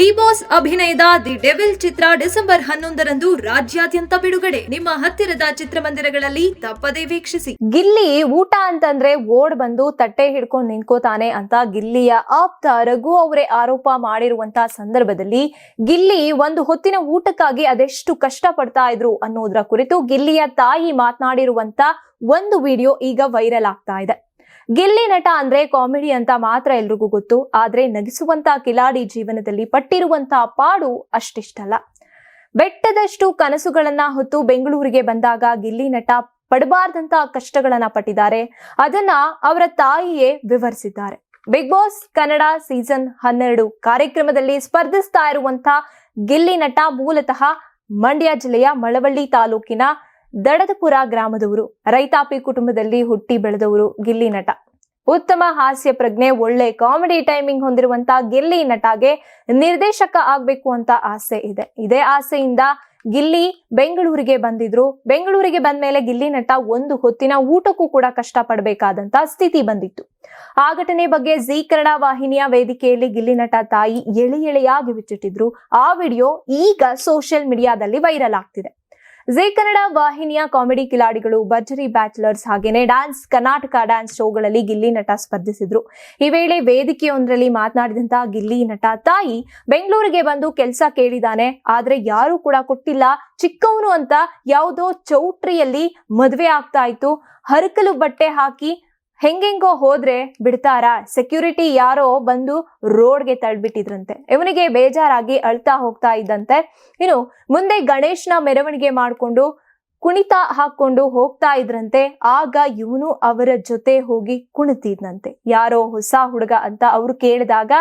D boss ಅಭಿನಯದ the devil ಚಿತ್ರ December ಹನ್ನೊಂದರಂದು ರಾಜ್ಯಾದ್ಯಂತ ಬಿಡುಗಡೆ. ನಿಮ್ಮ ಹತ್ತಿರದ ಚಿತ್ರಮಂದಿರಗಳಲ್ಲಿ ತಪ್ಪದೇ ವೀಕ್ಷಿಸಿ. ಗಿಲ್ಲಿ ಊಟ ಅಂತಂದ್ರೆ ಓಡ್ ಬಂದು ತಟ್ಟೆ ಹಿಡ್ಕೊಂಡು ನಿಂತ್ಕೋತಾನೆ ಅಂತ ಗಿಲ್ಲಿಯ ಆಪ್ತ ರಘು ಅವರೇ ಆರೋಪ ಮಾಡಿರುವಂತ ಸಂದರ್ಭದಲ್ಲಿ ಗಿಲ್ಲಿ ಒಂದು ಹೊತ್ತಿನ ಊಟಕ್ಕಾಗಿ ಅದೆಷ್ಟು ಕಷ್ಟ ಪಡ್ತಾ ಇದ್ರು ಅನ್ನೋದ್ರ ಕುರಿತು ಗಿಲ್ಲಿಯ ತಾಯಿ ಮಾತನಾಡಿರುವಂತ ಒಂದು ವಿಡಿಯೋ ಈಗ ವೈರಲ್ ಆಗ್ತಾ ಇದೆ. ಗಿಲ್ಲಿ ನಟ ಅಂದ್ರೆ ಕಾಮಿಡಿ ಅಂತ ಮಾತ್ರ ಎಲ್ರಿಗೂ ಗೊತ್ತು. ಆದ್ರೆ ನಗಿಸುವಂತ ಕಿಲಾಡಿ ಜೀವನದಲ್ಲಿ ಪಟ್ಟಿರುವಂತ ಪಾಡು ಅಷ್ಟಿಷ್ಟಲ್ಲ. ಬೆಟ್ಟದಷ್ಟು ಕನಸುಗಳನ್ನ ಹೊತ್ತು ಬೆಂಗಳೂರಿಗೆ ಬಂದಾಗ ಗಿಲ್ಲಿ ನಟ ಪಡಬಾರ್ದಂತ ಕಷ್ಟಗಳನ್ನ ಪಟ್ಟಿದ್ದಾರೆ. ಅದನ್ನ ಅವರ ತಾಯಿಯೇ ವಿವರಿಸಿದ್ದಾರೆ. ಬಿಗ್ ಬಾಸ್ ಕನ್ನಡ ಸೀಸನ್ ಹನ್ನೆರಡು ಕಾರ್ಯಕ್ರಮದಲ್ಲಿ ಸ್ಪರ್ಧಿಸ್ತಾ ಇರುವಂತ ಗಿಲ್ಲಿ ನಟ ಮೂಲತಃ ಮಂಡ್ಯ ಜಿಲ್ಲೆಯ ಮಳವಳ್ಳಿ ತಾಲೂಕಿನ ದಡದಪುರ ಗ್ರಾಮದವರು. ರೈತಾಪಿ ಕುಟುಂಬದಲ್ಲಿ ಹುಟ್ಟಿ ಬೆಳೆದವರು ಗಿಲ್ಲಿ ನಟ. ಉತ್ತಮ ಹಾಸ್ಯ ಪ್ರಜ್ಞೆ, ಒಳ್ಳೆ ಕಾಮಿಡಿ ಟೈಮಿಂಗ್ ಹೊಂದಿರುವಂತ ಗಿಲ್ಲಿ ನಟಗೆ ನಿರ್ದೇಶಕ ಆಗ್ಬೇಕು ಅಂತ ಆಸೆ ಇದೆ. ಇದೇ ಆಸೆಯಿಂದ ಗಿಲ್ಲಿ ಬೆಂಗಳೂರಿಗೆ ಬಂದಿದ್ರು. ಬೆಂಗಳೂರಿಗೆ ಬಂದ ಮೇಲೆ ಗಿಲ್ಲಿ ನಟ ಒಂದು ಹೊತ್ತಿನ ಊಟಕ್ಕೂ ಕೂಡ ಕಷ್ಟ ಪಡಬೇಕಾದಂತ ಸ್ಥಿತಿ ಬಂದಿತ್ತು. ಆ ಘಟನೆ ಬಗ್ಗೆ ಜೀ ಕನ್ನಡ ವಾಹಿನಿಯ ವೇದಿಕೆಯಲ್ಲಿ ಗಿಲ್ಲಿ ನಟ ತಾಯಿ ಎಳೆ ಎಳೆಯಾಗಿ ಬಿಚ್ಚಿಟ್ಟಿದ್ರು. ಆ ವಿಡಿಯೋ ಈಗ ಸೋಷಿಯಲ್ ಮೀಡಿಯಾದಲ್ಲಿ ವೈರಲ್ ಆಗ್ತಿದೆ. ಜಿ ಕನ್ನಡ ವಾಹಿನಿಯ ಕಾಮಿಡಿ ಕಿಲಾಡಿಗಳು, ಭರ್ಜರಿ ಬ್ಯಾಚುಲರ್ಸ್ ಹಾಗೇನೆ ಡ್ಯಾನ್ಸ್, ಕರ್ನಾಟಕ ಡ್ಯಾನ್ಸ್ ಶೋಗಳಲ್ಲಿ ಗಿಲ್ಲಿ ನಟ ಸ್ಪರ್ಧಿಸಿದ್ರು. ಈ ವೇಳೆ ವೇದಿಕೆಯೊಂದರಲ್ಲಿ ಮಾತನಾಡಿದಂತ ಗಿಲ್ಲಿ ನಟ ತಾಯಿ ಬೆಂಗಳೂರಿಗೆ ಬಂದು ಕೆಲಸ ಕೇಳಿದಾನೆ. ಆದ್ರೆ ಯಾರು ಕೂಡ ಕೊಟ್ಟಿಲ್ಲ. ಚಿಕ್ಕವನು ಅಂತ ಯಾವುದೋ ಚೌಟ್ರಿಯಲ್ಲಿ ಮದುವೆ ಆಗ್ತಾ ಇತ್ತು. ಹರಕಲು ಬಟ್ಟೆ ಹಾಕಿ ಹೆಂಗೆಂಗೋ ಹೋದ್ರೆ ಬಿಡ್ತಾರ? ಸೆಕ್ಯೂರಿಟಿ ಯಾರೋ ಬಂದು ರೋಡ್ಗೆ ತಳ್ಬಿಟ್ಟಿದ್ರಂತೆ. ಇವನಿಗೆ ಬೇಜಾರಾಗಿ ಅಳ್ತಾ ಹೋಗ್ತಾ ಇದ್ದಂತೆ. ಇನ್ನು ಮುಂದೆ ಗಣೇಶನ ಮೆರವಣಿಗೆ ಮಾಡಿಕೊಂಡು ಕುಣಿತ ಹಾಕೊಂಡು ಹೋಗ್ತಾ ಇದ್ರಂತೆ, ಆಗ ಇವನು ಅವರ ಜೊತೆ ಹೋಗಿ ಕುಣಿತಿದ್ನಂತೆ. ಯಾರೋ ಹೊಸ ಹುಡುಗ ಅಂತ ಅವ್ರು ಕೇಳಿದಾಗ,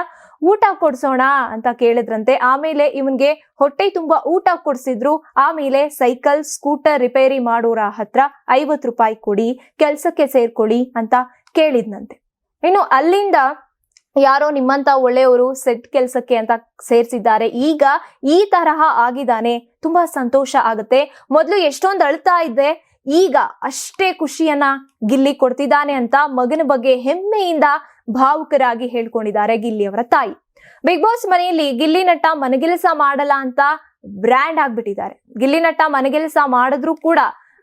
ಊಟ ಕೊಡ್ಸೋಣ ಅಂತ ಕೇಳಿದ್ರಂತೆ. ಆಮೇಲೆ ಇವನ್ಗೆ ಹೊಟ್ಟೆ ತುಂಬಾ ಊಟ ಕೊಡ್ಸಿದ್ರು. ಆಮೇಲೆ ಸೈಕಲ್, ಸ್ಕೂಟರ್ ರಿಪೇರಿ ಮಾಡೋರ ಹತ್ರ ಐವತ್ ರೂಪಾಯಿ ಕೊಡಿ, ಕೆಲ್ಸಕ್ಕೆ ಸೇರ್ಕೊಳ್ಳಿ ಅಂತ ಕೇಳಿದ್ನಂತೆ. ಇನ್ನು ಅಲ್ಲಿಂದ ಯಾರೋ ನಿಮ್ಮಂತ ಒಳ್ಳೆಯವರು ಸೆಟ್ ಕೆಲಸಕ್ಕೆ ಅಂತ ಸೇರ್ಸಿದ್ದಾರೆ. ಈಗ ಈ ತರಹ ಆಗಿದ್ದಾನೆ, ತುಂಬಾ ಸಂತೋಷ ಆಗುತ್ತೆ. ಮೊದಲು ಎಷ್ಟೊಂದು ಅಳ್ತಾ ಇದ್ದೆ, ಈಗ ಅಷ್ಟೇ ಖುಷಿಯನ್ನ ಗಿಲ್ಲಿ ಕೊಡ್ತಿದ್ದಾನೆ ಅಂತ ಮಗನ ಬಗ್ಗೆ ಹೆಮ್ಮೆಯಿಂದ ಭಾವುಕರಾಗಿ ಹೇಳ್ಕೊಂಡಿದ್ದಾರೆ ಗಿಲ್ಲಿ ಅವರ ತಾಯಿ. ಬಿಗ್ ಬಾಸ್ ಮನೆಯಲ್ಲಿ ಗಿಲ್ಲಿ ನಟ ಮನಗೆಲಸ ಮಾಡಲ್ಲ ಅಂತ ಬ್ರ್ಯಾಂಡ್ ಆಗ್ಬಿಟ್ಟಿದ್ದಾರೆ. ಗಿಲ್ಲಿ ನಟ ಮನಗೆಲಸ ಮಾಡಿದ್ರು ಕೂಡ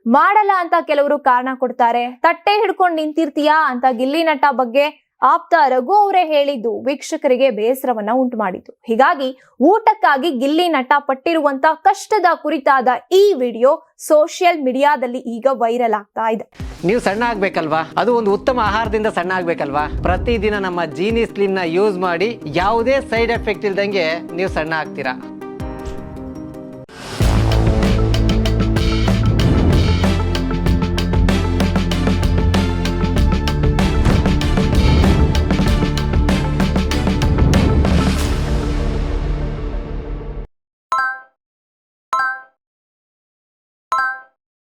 ಮಾಡಲ್ಲ ಅಂತ ಕೆಲವರು ಕಾರಣ ಕೊಡ್ತಾರೆ. ತಟ್ಟೆ ಹಿಡ್ಕೊಂಡು ನಿಂತಿರ್ತೀಯಾ ಅಂತ ಗಿಲ್ಲಿ ನಟ ಬಗ್ಗೆ ಆಪ್ತ ರಘು ಅವರೇ ಹೇಳಿದ್ದು ವೀಕ್ಷಕರಿಗೆ ಬೇಸರವನ್ನ ಉಂಟು ಮಾಡಿತು ಹೀಗಾಗಿ ಊಟಕ್ಕಾಗಿ ಗಿಲ್ಲಿ ನಟ ಪಟ್ಟಿರುವಂತ ಕಷ್ಟದ ಕುರಿತಾದ ಈ ವಿಡಿಯೋ ಸೋಷಿಯಲ್ ಮೀಡಿಯಾದಲ್ಲಿ ಈಗ ವೈರಲ್ ಆಗ್ತಾ ಇದೆ. ನೀವು ಸಣ್ಣ ಆಗ್ಬೇಕಲ್ವಾ? ಅದು ಒಂದು ಉತ್ತಮ ಆಹಾರದಿಂದ ಸಣ್ಣ ಆಗ್ಬೇಕಲ್ವಾ? ಪ್ರತಿದಿನ ನಮ್ಮ ಜೀನಿ ಸ್ಲಿಮ್ನ ಯೂಸ್ ಮಾಡಿ ಯಾವುದೇ ಸೈಡ್ ಎಫೆಕ್ಟ್ ಇಲ್ದಂಗೆ ನೀವು ಸಣ್ಣ ಆಗ್ತೀರಾ?